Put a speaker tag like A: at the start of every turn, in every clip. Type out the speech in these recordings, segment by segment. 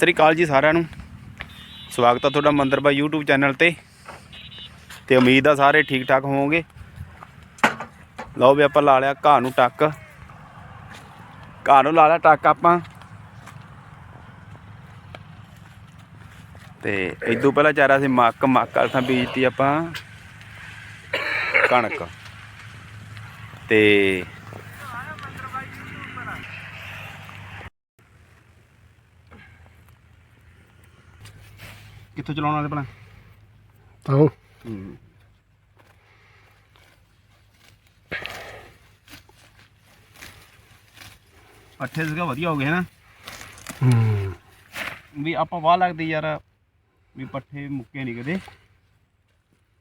A: ਸਤਿ ਸ੍ਰੀ ਅਕਾਲ ਜੀ ਸਾਰਿਆਂ ਨੂੰ। ਸਵਾਗਤ ਆ ਤੁਹਾਡਾ ਮੰਦਰ ਬਾਈ YouTube ਚੈਨਲ ਤੇ। ਤੇ ਉਮੀਦ ਆ ਸਾਰੇ ਠੀਕ ਠਾਕ ਹੋਵੋਗੇ। ਲਓ ਵੀ ਆਪਾਂ ਲਾ ਲਿਆ ਘਾਹ ਨੂੰ ਟੱਕ। ਘਾਹ ਨੂੰ ਲਾ ਲਿਆ ਟੱਕ ਆਪਾਂ। ਤੇ ਇਦੋਂ ਪਹਿਲਾਂ ਚਾਰਾ ਸੀ ਮੱਕ ਮੱਕ ਅਸਾਂ ਬੀਜਤੀ ਆਪਾਂ। ਕਣਕ। ਤੇ ਕਿੱਥੋਂ ਚਲਾਉਣ ਭਲਾ?
B: ਤਾਂ
A: ਪੱਠੇ ਸੀਗਾ ਵਧੀਆ ਹੋ ਗਏ ਨਾ
B: ਹੂੰ।
A: ਵੀ ਆਪਾਂ ਵਾਹ ਲੱਗਦੀ ਯਾਰ ਵੀ ਪੱਠੇ ਮੁੱਕੇ ਨਹੀਂ ਕਦੇ।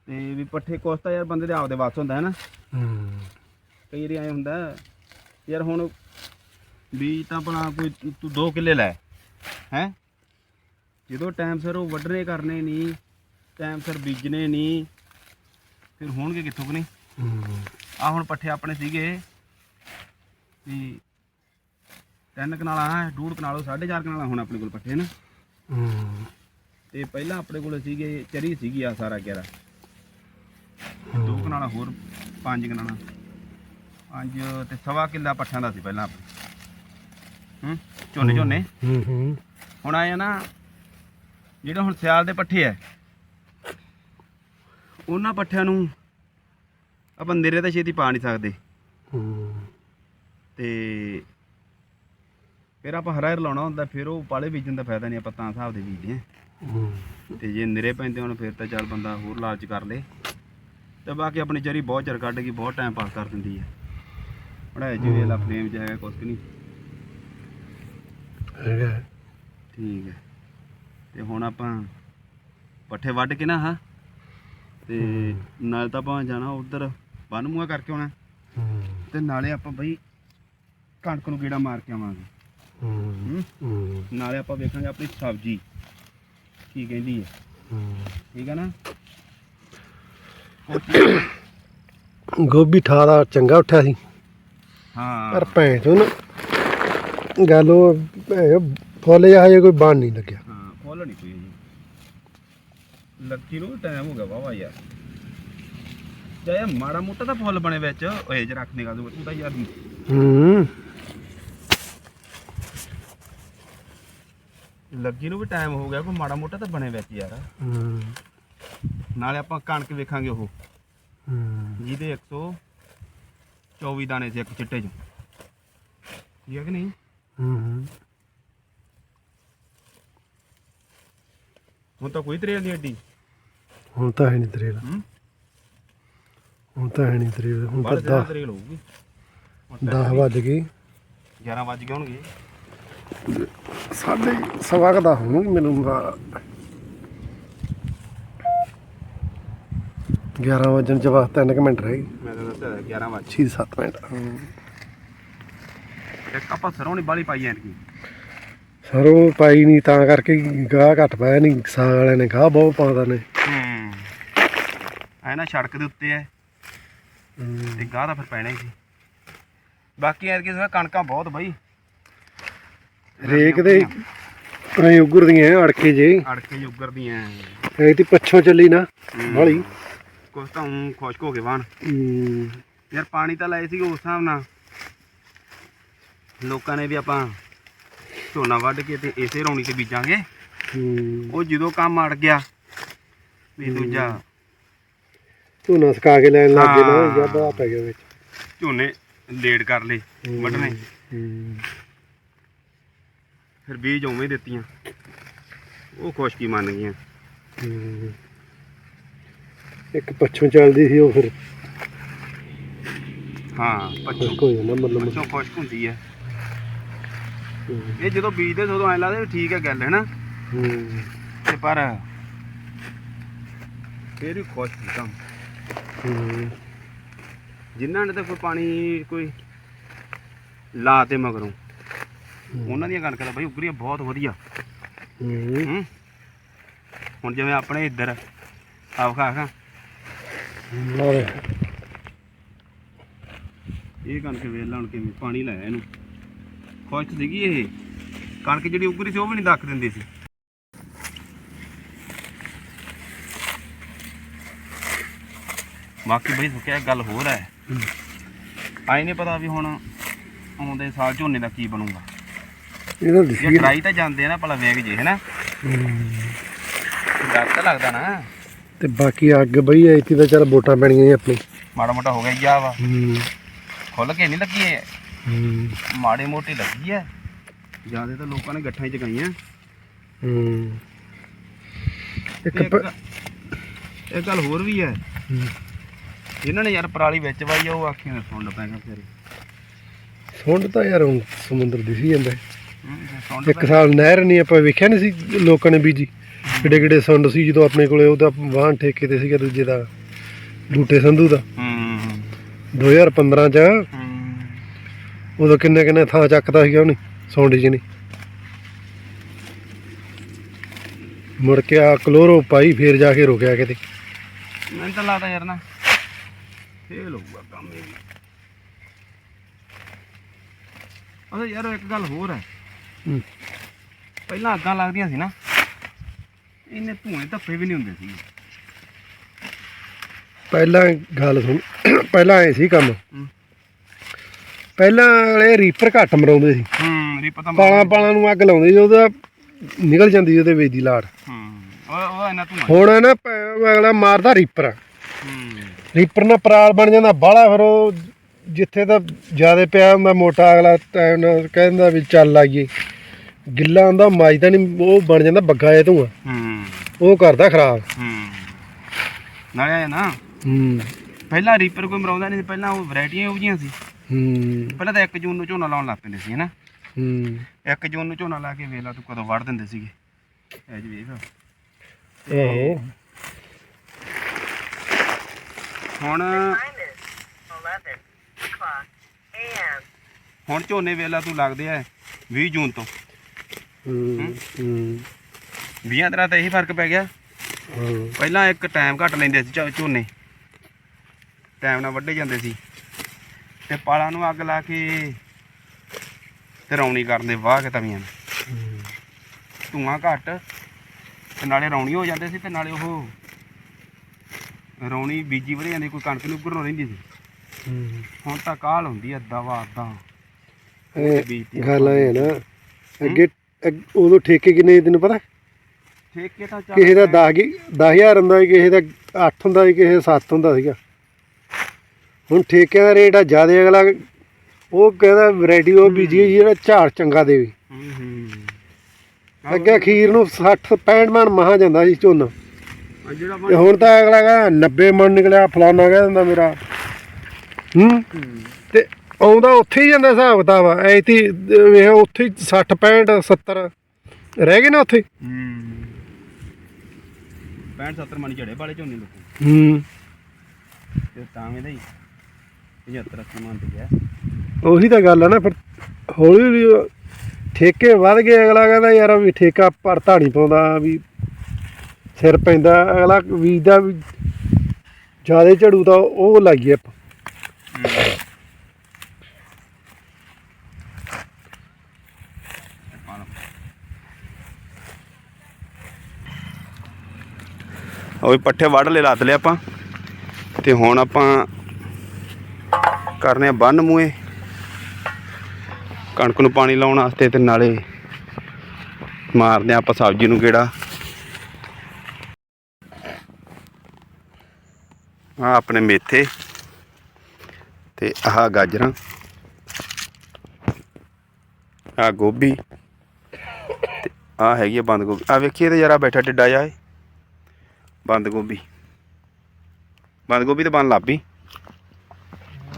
A: ਤੇ ਵੀ ਪੱਠੇ ਕੋਸਤਾ ਯਾਰ ਬੰਦੇ ਦੇ ਆਪਦੇ ਵਾਸ ਹੁੰਦਾ ਹੈ ਨਾ
B: ਹੂੰ।
A: ਕਈ ਵਾਰੀ ਐ ਹੁੰਦਾ ਯਾਰ ਹੁਣ ਵੀ ਤਾਂ ਆਪਣਾ ਕੋਈ ਤੂੰ 2 ਕਿੱਲੇ ਲੈ ਹੈ? ਜਦੋਂ ਟਾਈਮ ਸਿਰ ਉਹ ਵੱਢਣੇ ਕਰਨੇ ਨਹੀਂ ਟਾਈਮ ਸਿਰ ਬੀਜਣੇ ਨਹੀਂ ਫਿਰ ਹੋਣਗੇ ਕਿੱਥੋਂ ਕਿ ਨਹੀਂ?
B: ਹੂੰ।
A: ਆ ਹੁਣ ਪੱਠੇ ਆਪਣੇ ਸੀਗੇ ਵੀ ਤਿੰਨ ਕਨਾਲਾਂ ਡੂਢ ਕਨਾਲੋ 4.5 ਕਨਾਲਾਂ ਹੁਣ ਆਪਣੇ ਕੋਲ ਪੱਠੇ ਨਾ। ਤੇ ਪਹਿਲਾਂ ਆਪਣੇ ਕੋਲ ਸੀਗੇ ਚਰੀ ਸੀਗੀ ਆ ਸਾਰਾ ਗਿਆਰਾ ਦੋ ਕਨਾਲਾਂ ਹੋਰ ਪੰਜ ਕਨਾਲਾਂ। ਪੰਜ ਤੇ ਸਵਾ ਕਿੱਲਾ ਪੱਠਿਆਂ ਦਾ ਸੀ ਪਹਿਲਾਂ। ਹੂੰ ਝੋਨੇ ਝੋਨੇ
B: ਹੂੰ ਹੂੰ।
A: ਹੁਣ ਆਏ ਆ ਨਾ ਜਿਹੜੇ ਹੁਣ ਸਿਆਲ ਦੇ ਪੱਠੇ ਐ ਉਹਨਾਂ ਪੱਠਿਆਂ ਨੂੰ ਆਪਾਂ ਨੇਰੇ ਤਾਂ ਛੇਤੀ ਪਾ ਨਹੀਂ ਸਕਦੇ। ਤੇ ਫਿਰ ਆਪਾਂ ਹਰਾ ਲਾਉਣਾ ਹੁੰਦਾ ਫਿਰ ਉਹ ਪਾਲੇ ਬੀਜਣ ਦਾ ਫਾਇਦਾ ਨਹੀਂ ਆਪਾਂ ਤਾਂ ਹਿਸਾਬ ਦੇ ਬੀਜਦੇ ਆ
B: ਹੂੰ।
A: ਤੇ ਜੇ ਨਿਰੇ ਪੈਂਦੇ ਹੁਣ ਫਿਰ ਤਾਂ ਚੱਲ ਬੰਦਾ ਹੋਰ ਲਾਲਚ ਕਰ ਲੇ। ਤੇ ਬਾਕੀ ਆਪਣੀ ਚਰੀ ਬਹੁਤ ਚਿਰ ਕੱਢ ਗਈ ਬਹੁਤ ਟਾਈਮ ਪਾਸ ਕਰ ਦਿੰਦੀ ਹੈ ਪੜਾਏ ਜੀ ਵੇਲਾ ਫਲੇਮ ਚ ਹੈਗਾ ਕੁਛ ਕੁ ਨਹੀਂ।
B: ਹੈਗਾ।
A: ਠੀਕ ਹੈ। ਤੇ ਹੁਣ ਆਪਾਂ ਪੱਠੇ ਵੱਢ ਕੇ ਨਾ ਹਾਂ ਤੇ ਨਾਲ ਤਾਂ ਆਪਾਂ ਜਾਣਾ ਉਧਰ ਬੰਨ ਮੂਆ ਕਰਕੇ ਆਉਣਾ। ਤੇ ਨਾਲੇ ਆਪਾਂ ਬਈ ਕਣਕ ਨੂੰ ਗੇੜਾ ਮਾਰ ਕੇ ਆਵਾਂਗੇ।
B: ਹੂੰ।
A: ਨਾਲੇ ਆਪਾਂ ਵੇਖਾਂਗੇ ਆਪਣੀ ਸਬਜ਼ੀ ਕੀ ਕਹਿੰਦੀ ਹੈ।
B: ਹੂੰ।
A: ਠੀਕ ਹੈ ਨਾ?
B: ਗੋਭੀ ਠਾ ਦਾ ਚੰਗਾ ਉੱਠਿਆ ਸੀ।
A: ਹਾਂ।
B: ਪਰ ਭੈਣ ਚੋ ਨਾ ਗੱਲ ਉਹ ਫੁੱਲ ਜਿਹਾ ਹਜੇ ਕੋਈ ਬਣ ਨਹੀਂ ਲੱਗਿਆ।
A: ਹਾਂ ਫੁੱਲ ਨਹੀਂ ਕੋਈ ਜੀ ਲੱਕੀ ਨੂੰ ਟਾਈਮ ਹੋ ਗਿਆ ਵਾਵਾ ਯਾਰ। ਚਾਹੇ ਮਾੜਾ ਮੋਟਾ ਤਾਂ ਫੁੱਲ ਬਣੇ ਵਿੱਚ। ਓਏ ਜ ਰੱਖਨੇ ਗਾ ਤੂੰ ਤਾਂ ਯਾਰ
B: ਹੂੰ।
A: ਲੱਗੀ ਨੂੰ ਵੀ ਟਾਈਮ ਹੋ ਗਿਆ ਕੋਈ ਮਾੜਾ ਮੋਟਾ ਤਾਂ ਬਣੇ ਵਿੱਚ ਯਾਰ।
B: ਹੂੰ।
A: ਨਾਲੇ ਆਪਾਂ ਕਣਕ ਵੇਖਾਂਗੇ ਉਹ।
B: ਹੂੰ।
A: ਜਿਹਦੇ 124 ਦਾਣੇ ਸੀ ਇੱਕ ਚਿੱਟੇ ਚ। ਠੀਕ ਹੈ ਕਿ ਨਹੀਂ?
B: ਹੂੰ।
A: ਹੁਣ ਤਾਂ ਕੋਈ ਤਰੇਲ ਨਹੀਂ ਅੱਡੀ
B: ਹੁਣ ਤਾਂ ਹੈ ਨਹੀਂ ਤਰੇਲ।
A: ਹੂੰ?
B: ਹੁਣ ਤਾਂ ਹੈ ਨਹੀਂ ਤਰੇਲ ਹੁਣ
A: ਬਾਹਰ
B: ਤਾਂ
A: ਤਰੇਲ ਹੋਊਗੀ।
B: 10 ਵੱਜ ਗਏ।
A: 11 ਵੱਜ ਗਏ ਹੋਣਗੇ।
B: ਸਾਢੇ ਸਵਾ ਕੁ ਦਾ ਹੋਣਗੇ ਮੈਨੂੰ ਲਾ- 11 ਵਜਣ ਚ ਬਸ 3 ਮਿੰਟ ਰਹਿ ਗਏ।
A: ਮੈਂ ਤਾਂ ਦੱਸਿਆ 11 ਵੱਜ
B: 6-7 ਮਿੰਟ
A: ਇੱਕ ਆਪਾਂ ਸਰੋਂ ਨਹੀਂ ਬਾਲੀ ਪਾਈ ਐਨਕੀ
B: ਸਰੋਂ ਪਾਈ ਨਹੀਂ ਤਾਂ ਕਰਕੇ ਗਾਹ ਘੱਟ ਪਾਇਆ ਨਹੀਂ। ਸਾਗ ਵਾਲਿਆਂ ਨੇ ਗਾਹ ਬਹੁਤ ਪਾਉਂਦਾ ਨੇ।
A: ਹੂੰ। ਐ ਨਾ ਸੜਕ ਦੇ ਉੱਤੇ ਐ। ਤੇ ਗਾਹ ਦਾ ਫਿਰ ਪੈਣਾ ਹੀ ਸੀ। ਬਾਕੀ ਐਰ ਕੀ ਕਣਕਾਂ ਬਹੁਤ ਬਈ।
B: ਰੇਕ ਦੇ ਐ ਉਗਰਦੀਆਂ ਅੜਕੇ ਜੇ।
A: ਅੜਕੇ ਜਿਹੇ ਉੱਗਰਦੀਆਂ
B: ਐ। ਤੇ ਪੱਛੋਂ ਚੱਲੀ ਨਾ ਹੌਲੀ
A: ਕੁਛ ਤਾਂ ਊਂ ਖੁਸ਼ਕ ਹੋ ਗਏ ਵਾਣ ਯਾਰ ਪਾਣੀ ਤਾਂ ਲਾਏ ਸੀ ਉਸ ਹਿਸਾਬ ਨਾਲ। ਲੋਕਾਂ ਨੇ ਵੀ ਆਪਾਂ ਝੋਨਾ ਵੱਢ ਕੇ ਤੇ ਇਸੇ ਰੌਣੀ ਤੇ ਬੀਜਾਂਗੇ।
B: ਹੂੰ।
A: ਉਹ ਜਦੋਂ ਕੰਮ ਅੜ ਗਿਆ ਵੀ ਦੂਜਾ
B: ਧੂਨਾ ਸਕਾ ਕੇ ਲੈਣ ਲੱਗ ਗਏ ਨਾ। ਜ਼ਿਆਦਾ ਪੈ ਗਿਆ ਵਿੱਚ।
A: ਝੋਨੇ ਲੇਟ ਕਰ ਲਏ
B: ਹੂੰ।
A: ਵੱਢਣੇ।
B: ਹੂੰ।
A: ਫਿਰ ਬੀਜ ਉਵੇਂ ਦਿੱਤੀਆਂ। ਉਹ ਖੁਸ਼ਕੀ ਮੰਨ ਗਈਆਂ।
B: ਹੂੰ। ਇੱਕ ਪੱਛੋਂ ਚੱਲਦੀ ਸੀ ਉਹ ਫਿਰ।
A: ਹਾਂ ਪੱਛੋਂ
B: ਹੋ ਜਾਂਦਾ ਮਤਲਬ।
A: ਪੱਛੋਂ ਖੁਸ਼ਕ ਹੁੰਦੀ ਹੂੰ। ਇਹ ਜਦੋਂ ਬੀਜਦੇ ਉਦੋਂ ਐਂ ਲੱਗਦਾ ਵੀ ਠੀਕ ਹੈ ਗੱਲ ਹੈ ਨਾ
B: ਹੂੰ
A: ਤੇ ਪਰ ਫਿਰ ਵੀ ਖੁਸ਼
B: ਹੂੰ।
A: ਜਿਨ੍ਹਾਂ ਨੇ ਤਾਂ ਕੋਈ ਪਾਣੀ ਕੋਈ ਲਾ ਤੇ ਮਗਰੋਂ ਉਹਨਾਂ ਦੀਆਂ ਕਣਕਾਂ ਤਾਂ ਬਈ ਉਗਰੀਆਂ ਬਹੁਤ ਵਧੀਆ।
B: ਹੂੰ।
A: ਹੂੰ। ਹੁਣ ਜਿਵੇਂ ਆਪਣੇ ਇੱਧਰ ਆਪ ਖਾ ਖਾ ਇਹ ਕਣਕ ਵੇਖ ਲਾ ਹੁਣ ਕਿਵੇਂ ਪਾਣੀ ਲਾਇਆ ਇਹਨੂੰ। ਖੁਸ਼ ਸੀਗੀ ਇਹ। ਕਣਕ ਜਿਹੜੀ ਉੱਗਰੀ ਸੀ ਉਹ ਵੀ ਨਹੀਂ ਦੱਕ ਦਿੰਦੀ ਸੀ। ਬਾਕੀ ਬਈ ਸੁੱਕਿਆ ਇੱਕ ਗੱਲ ਹੋਰ ਹੈ। ਆਈ ਨਹੀਂ ਪਤਾ ਵੀ ਹੁਣ ਆਉਂਦੇ ਸਾਲ ਝੋਨੇ ਦਾ ਕੀ ਬਣੂਗਾ।
B: ਇਹਦਾ
A: ਜੇ ਟਰਾਈ ਤਾਂ ਜਾਂਦੇ ਆ ਨਾ ਭਲਾ ਵੇਖ ਜੇ ਹੈਨਾ? ਡਰ ਤਾਂ ਲੱਗਦਾ ਨਾ।
B: ਤੇ ਬਾਕੀ ਅੱਗ ਬਈ ਐਤੀ ਤਾਂ ਚੱਲ ਵੋਟਾਂ ਪੈਣੀਆਂ ਆਪਣੀ।
A: ਮਾੜਾ ਮੋਟਾ ਹੋ ਗਿਆ ਗਿਆ ਵਾ।
B: ਹੂੰ।
A: ਖੁੱਲ ਕੇ ਨਹੀਂ ਲੱਗੀ
B: ਹੂੰ।
A: ਮਾੜੀ ਮੋਟੀ ਲੱਗੀ ਐ। ਜ਼ਿਆਦਾ ਤਾਂ ਲੋਕਾਂ ਨੇ ਗੱਠਾਂ ਹੀ ਚਕਾਈਆਂ।
B: ਹੂੰ। ਇੱਕ
A: ਇਹ ਗੱਲ ਹੋਰ ਵੀ ਐ।
B: ਹੂੰ।
A: ਜਿਨ੍ਹਾਂ ਨੇ ਯਾਰ ਪਰਾਲੀ ਵਿੱਚ ਵਾਈ ਆ ਉਹ ਆਖੀ ਨੇ ਸੁੰਡ ਪੈ ਗਿਆ ਫਿਰ
B: ਸੁੰਡ ਤਾਂ ਯਾਰ ਹੁਣ ਸਮੁੰਦਰ ਦਿਸੀ ਜਾਂਦਾ। ਹੈ। ਇੱਕ ਸਾਲ ਨਹਿਰ ਨਹੀਂ ਆਪਾਂ ਵੇਖਿਆ ਨਹੀਂ ਸੀ ਲੋਕਾਂ ਨੇ ਬੀਜੀ ਕਿੱਡੇ ਕਿੱਡੇ ਸੁੰਡ ਸੀ ਜਦੋਂ ਆਪਣੇ ਕੋਲੇ ਉਹਦਾ ਵਾਹਨ ਠੇਕੇ ਤੇ ਸੀਗਾ ਦੂਜੇ ਦਾ। ਬੂਟੇ ਸੰਧੂ ਦਾ।
A: ਹੂੰ।
B: 2015 ਚ
A: ਹੂੰ।
B: ਉਦੋਂ ਕਿੰਨੇ ਕਿੰਨੇ ਥਾਂ ਚੱਕਦਾ ਸੀਗਾ ਉਹਨੇ ਸੁੰਡ ਜੀ ਨੇ। ਮੁੜ ਕੇ ਆ ਕਲੋਰੋ ਪਾਈ ਫੇਰ ਜਾ ਕੇ ਰੁਕਿਆ ਕਿਤੇ।
A: ਮੈਨੂੰ ਤਾਂ ਲੱਗਦਾ ਯਾਰ ਨਾ ਫੇਲ ਹੋਊਗਾ ਕੰਮ ਇਹ ਵੀ। ਯਾਰ ਇੱਕ ਗੱਲ ਹੋਰ ਹੈ।
B: ਹੂੰ।
A: ਪਹਿਲਾਂ ਅੱਗਾਂ ਲੱਗਦੀਆਂ ਸੀ ਨਾ ਇਹਨੇ ਧੂਏ ਧੱਫੇ ਵੀ ਨਹੀਂ ਹੁੰਦੇ ਸੀ।
B: ਪਹਿਲਾਂ ਗੱਲ ਸੁਣ ਪਹਿਲਾਂ ਐ ਸੀ ਕੰਮ।
A: ਹੂੰ।
B: ਪਹਿਲਾਂ ਵਾਲੇ ਰੀਪਰ ਘੱਟ ਮਰਾਉਂਦੇ ਸੀ।
A: ਹੂੰ ਰੀ ਪਤਾ
B: ਪਾਲਾਂ ਪਾਲਾਂ ਨੂੰ ਅੱਗ ਲਾਉਂਦੇ ਸੀ ਉਹਦਾ ਨਿਕਲ ਜਾਂਦੀ ਸੀ ਉਹਦੇ ਵੇਚ ਦੀ ਲਾੜ।
A: ਹੂੰ ਉਹ ਉਹ ਇਹਨਾਂ ਧੂਆਂ
B: ਹੁਣ ਇਹ ਨਾ ਪ- ਅਗਲਾ ਮਾਰਦਾ ਰੀਪਰ
A: ਹੂੰ।
B: ਰੀਪਰ ਨਾਲ ਪਰਾਲ ਬਣ ਜਾਂਦਾ ਬਾਹਲਾ ਫਿਰ ਉਹ ਜਿੱਥੇ ਤਾਂ ਜ਼ਿਆਦਾ ਪਿਆ ਹੁੰਦਾ ਮੋਟਾ ਅਗਲਾ ਟਾਈਮ ਨਾਲ ਕਹਿੰਦਾ ਵੀ ਚੱਲ ਆਈਏ। ਗਿੱਲਾ ਹੁੰਦਾ ਮਾਜਦਾ ਨਹੀਂ ਉਹ ਬਣ ਜਾਂਦਾ ਬੱਗਾ ਇਹ ਧੂਆ।
A: ਹੂੰ।
B: ਉਹ ਕਰਦਾ ਖਰਾਬ।
A: ਹੂੰ। ਨਾਲੇ ਇਹ ਨਾ।
B: ਹੂੰ।
A: ਪਹਿਲਾਂ ਰੀਪਰ ਕੋਈ ਮਰਾਉਂਦਾ ਨਹੀਂ ਸੀ ਪਹਿਲਾਂ ਉਹ ਵੈਰਾਈਟੀਆਂ ਉਗੀਆਂ ਸੀ।
B: ਹੂੰ।
A: ਪਹਿਲਾਂ ਤਾਂ 1 ਜੂਨ ਨੂੰ ਝੋਨਾ ਲਾਉਣ ਲੱਗ ਪੈਂਦੇ ਸੀ ਹਨਾ?
B: ਹੂੰ।
A: 1 ਜੂਨ ਨੂੰ ਝੋਨਾ ਲਾ ਕੇ ਵੇਲਾ ਤੂੰ ਕਦੋਂ ਵੜ ਦਿੰਦੇ ਸੀਗੇ। ਐ ਜੀ ਵੇਖ
B: ਆਹੋ
A: ਹੁਣ
C: Time is 11 o'clock a.m.
A: ਹੁਣ ਝੋਨੇ ਵੇਲਾ ਤੂੰ ਲੱਗਦੇ ਆ 20 ਜੂਨ ਤੋਂ।
B: ਹੂੰ ਹੂੰ।
A: 20 ਦਿਨਾਂ ਤਾਂ ਇਹੀ ਫ਼ਰਕ ਪੈ ਗਿਆ।
B: ਹਾਂ।
A: ਪਹਿਲਾਂ ਇੱਕ ਟਾਈਮ ਘੱਟ ਲੈਂਦੇ ਸੀ ਝੋਨੇ। ਟਾਈਮ ਨਾਲ ਵੱਢੇ ਜਾਂਦੇ ਸੀ। ਤੇ ਪਾਲਾਂ ਨੂੰ ਅੱਗ ਲਾ ਕੇ ਤੇ ਰੌਣੀ ਕਰਦੇ ਵਾਹ ਕੇ ਤਵੀਆਂ ਨੂੰ। ਧੂਆਂ ਘੱਟ ਤੇ ਨਾਲੇ ਰੌਣੀ ਹੋ ਜਾਂਦੇ ਸੀ ਤੇ ਨਾਲੇ ਉਹ ਰੌਣੀ ਬੀਜੀ ਵਧੇ ਜਾਂਦੀ ਕੋਈ ਕਣਕ ਨੂੰ ਉੱਗਰੋਂ ਰਹਿੰਦੀ ਸੀ। ਹੁਣ ਤਾਂ ਕਾਲ ਹੁੰਦੀ ਆ ਦਵਾ
B: ਇਹ ਗੱਲ ਐ ਨਾ ਅੱਗੇ ਉਦੋਂ ਠੇਕੇ ਕਿੰਨੇ ਤੈਨੂੰ ਪਤਾ?
A: ਠੇਕੇ ਤਾਂ ਚੱਲ
B: ਕਿਸੇ ਦਾ 10 10000 ਹੁੰਦਾ ਕਿਸੇ ਦਾ 8 ਹੁੰਦਾ ਸੀ ਕਿਸੇ ਦਾ 7 ਹੁੰਦਾ ਸੀਗਾ। ਹੁਣ ਠੇਕਿਆਂ ਦਾ ਰੇਟ ਆ ਜ਼ਿਆਦਾ ਅਗਲਾ ਉਹ ਕਹਿੰਦਾ ਵੈਰਾਈਟੀ ਉਹ ਬੀਜੀ ਜਿਹੜਾ ਝਾੜ ਚੰਗਾ ਦੇਵੇ।
A: ਹੂੰ ਹੂੰ।
B: ਅੱਗੇ ਅਖੀਰ ਨੂੰ 60 65 ਮਣ ਮਹਾ ਜਾਂਦਾ ਸੀ ਝੋਨਾ। ਤੇ ਹੁਣ ਤਾਂ ਅਗਲਾ ਕਹਿੰਦਾ 90 ਮਣ ਨਿਕਲਿਆ ਫਲਾਨਾ ਕਹਿ ਦਿੰਦਾ ਮੇਰਾ। ਹੂੰ? ਤੇ ਆਉਂਦਾ ਉੱਥੇ ਹੀ ਜਾਂਦਾ ਹਿਸਾਬ ਕਿਤਾਬ ਐਤੀ ਵੇਖ ਉੱਥੇ ਹੀ 60 65 70 ਰਹਿ ਗਏ ਨਾ ਉੱਥੇ।
A: ਹੂੰ। 65 70 ਮਣ ਝੜੇ ਵਾਲੇ ਝੋਨੇ ਲੋਕ
B: ਹੂੰ।
A: ਤੇ ਤਾਂ ਵੀ ਨਹੀਂ। 75 80 ਮਣ ਤੇ ਗਿਆ
B: ਉਹੀ ਤਾਂ ਗੱਲ ਆ ਨਾ ਫਿਰ ਹੌਲੀ ਹੌਲੀ ਉਹ ਠੇਕੇ ਵੱਧ ਗਏ ਅਗਲਾ ਕਹਿੰਦਾ ਯਾਰ ਵੀ ਠੇਕਾ ਭਰਤਾ ਨਹੀਂ ਪਾਉਂਦਾ ਵੀ ਸਿਰ ਪੈਂਦਾ ਅਗਲਾ ਬੀਜਦਾ ਵੀ ਜਿਆਦੇ ਝੜੂ ਤਾਂ ਉਹ ਲਾਈਏ ਆਪਾਂ।
A: ਉਹ ਵੀ ਪੱਠੇ ਵੱਢ ਲੈ ਲੱਦ ਲਿਆ ਆਪਾਂ। ਤੇ ਹੁਣ ਆਪਾਂ ਕਰਨੇ ਆ ਬੰਨ ਮੂਏ ਕਣਕ ਨੂੰ ਪਾਣੀ ਲਾਉਣ ਵਾਸਤੇ ਤੇ ਨਾਲੇ ਮਾਰਦੇ ਆ ਆਪਾਂ ਸਬਜ਼ੀ ਨੂੰ ਕਿਹੜਾ ਆ ਆਪਣੇ ਮੇਥੇ ਤੇ ਆਹ ਗਾਜਰਾਂ। ਆ ਗੋਭੀ ਤੇ ਆ ਹੈਗੀ ਆ ਬੰਦ ਗੋਭੀ। ਆ ਵੇਖੀਏ ਤੇ ਜਰਾ ਬੈਠਾ ਟਿੱਡਾ ਜਾਏ ਬੰਦ ਗੋਭੀ। ਬੰਦ ਗੋਭੀ ਤਾਂ ਬਣ ਲੱਗ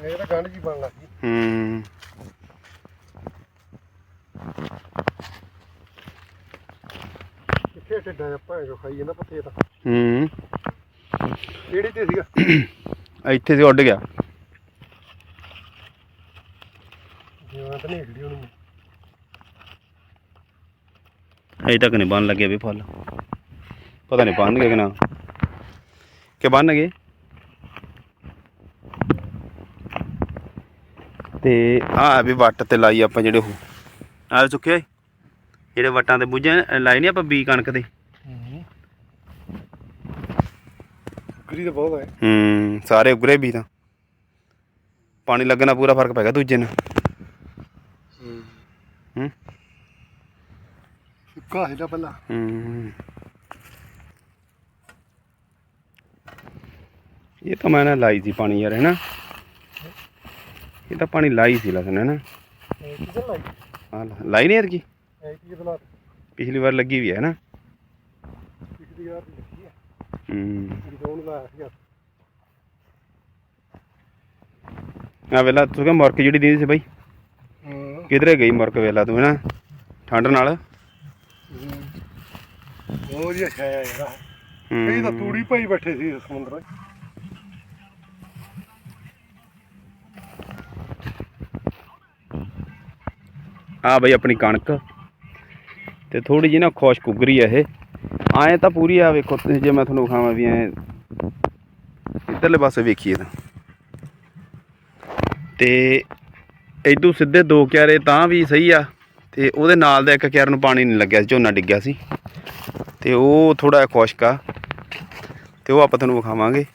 B: ਇਹ ਤਾਂ ਗੰਢ ਜੀ ਬਣ ਲੱਗੀ
A: ਹੂੰ।
B: ਕਿੱਥੇ ਢਿੱਡਾ ਆਪਾਂ ਜੋ ਖਾਈ ਜਾਂਦਾ ਪੱਤੇ ਤਾਂ।
A: ਹੂੰ।
B: ਕਿਹੜੀ ਤੇ ਸੀਗਾ?
A: ਇੱਥੇ ਤੇ ਉੱਡ ਗਿਆ।
B: ਜਿਵੇਂ ਤਾਂ ਨਹੀਂ ਖੜੀ ਉਹਨੂੰ
A: ਅਜੇ ਤੱਕ ਨਹੀਂ ਬਣ ਲੱਗੇ ਵੀ ਫੁੱਲ। ਪਤਾ ਨਹੀਂ ਬਣ ਗਏ ਕਿ ਨਾ। ਕਿ ਬਣ ਗਏ ਤੇ ਆ ਵੀ ਵੱਟ ਤੇ ਲਾਈ ਆਪਾਂ ਜਿਹੜੇ ਉਹ। ਆ ਚੁੱਕਿਆ ਜਿਹੜੇ ਵਟਾਂ ਦੇ ਬੂਝੇ ਲਾਏ ਨਹੀਂ ਆਪਾਂ ਬੀ ਕਣਕ ਦੇ।
B: ਗਰੀ ਤਾਂ ਬਹੁਤ ਹੈ
A: ਹੂੰ ਸਾਰੇ ਉਗਰੇ ਵੀ ਤਾਂ। ਪਾਣੀ ਲੱਗਣਾ ਪੂਰਾ ਫ਼ਰਕ ਪੈ ਗਿਆ ਦੂਜੇ ਨਾਲ ਹੂੰ।
B: ਸੁੱਕਾ ਹੈ ਨਾ ਪਹਿਲਾਂ।
A: ਹੂੰ। ਇਹ ਤਾਂ ਮੈਂ ਨਾ ਲਾਈ ਸੀ ਪਾਣੀ ਯਾਰ ਹੈਨਾ ਇਹ ਤਾਂ ਪਾਣੀ ਲਾਈ ਸੀ ਲੱਗਣਾ ਹੈ ਨਾ?
B: ਕਿੱਥੇ ਲਾਈ
A: ਹਾਂ ਲਾਈ ਨਹੀਂ ਐਤਕੀ?
B: ਐ ਕੀ ਬਲਾ
A: ਪਿਛਲੀ ਵਾਰ ਲੱਗੀ ਵੀ ਹੈ ਨਾ?
B: ਪਿਛਲੀ ਵਾਰ ਦੀ ਲੱਗੀ ਹੈ।
A: ਹੂੰ
B: ਰਿਜ਼ੋਨ ਦਾ ਸੀਗਾ
A: ਆ ਵੇਲਾ ਤੂੰ ਕਿ ਮੁਰਕ ਜਿਹੜੀ ਦਿੰਦੀ ਸੀ ਬਾਈ?
B: ਹਾਂ
A: ਕਿਧਰੇ ਗਈ ਮੁਰਕ ਵੇਲਾ ਤੂੰ ਹੈਨਾ ਠੰਡ ਨਾਲ?
B: ਬਹੁਤ ਵਧੀਆ ਛਾਇਆ ਯਾਰ।
A: ਹੂੰ।
B: ਕਈ ਤਾਂ ਤੂੜੀ ਭਾਈ ਬੈਠੇ ਸੀ ਸਮੁੰਦਰ
A: ਆ ਬਈ ਆਪਣੀ ਕਣਕ। ਤੇ ਥੋੜੀ ਜਿਹੀ ਨਾ ਖੁਸ਼ਕ ਉਗਰੀ ਆ ਇਹ। ਆਏ ਤਾਂ ਪੂਰੀ ਆ, ਵੇਖੋ ਤੁਸੀਂ ਜੇ ਮੈਂ ਤੁਹਾਨੂੰ ਵਿਖਾਵਾਂ ਵੀ ਐ ਇੱਧਰਲੇ ਪਾਸੇ ਵੇਖੀਏ ਤਾਂ। ਤੇ ਇਦੋਂ ਸਿੱਧੇ ਦੋ ਕਿਆਰੇ ਤਾਂ ਵੀ ਸਹੀ ਆ, ਤੇ ਉਹਦੇ ਨਾਲ ਦਾ ਇੱਕ ਕਿਆਰ ਨੂੰ ਪਾਣੀ ਨਹੀਂ ਲੱਗਿਆ ਸੀ, ਝੋਨਾ ਡਿੱਗਿਆ ਸੀ। ਤੇ ਉਹ ਥੋੜਾ ਖੁਸ਼ਕ ਆ। ਤੇ ਉਹ ਆਪਾਂ ਤੁਹਾਨੂੰ ਵਿਖਾਵਾਂਗੇ।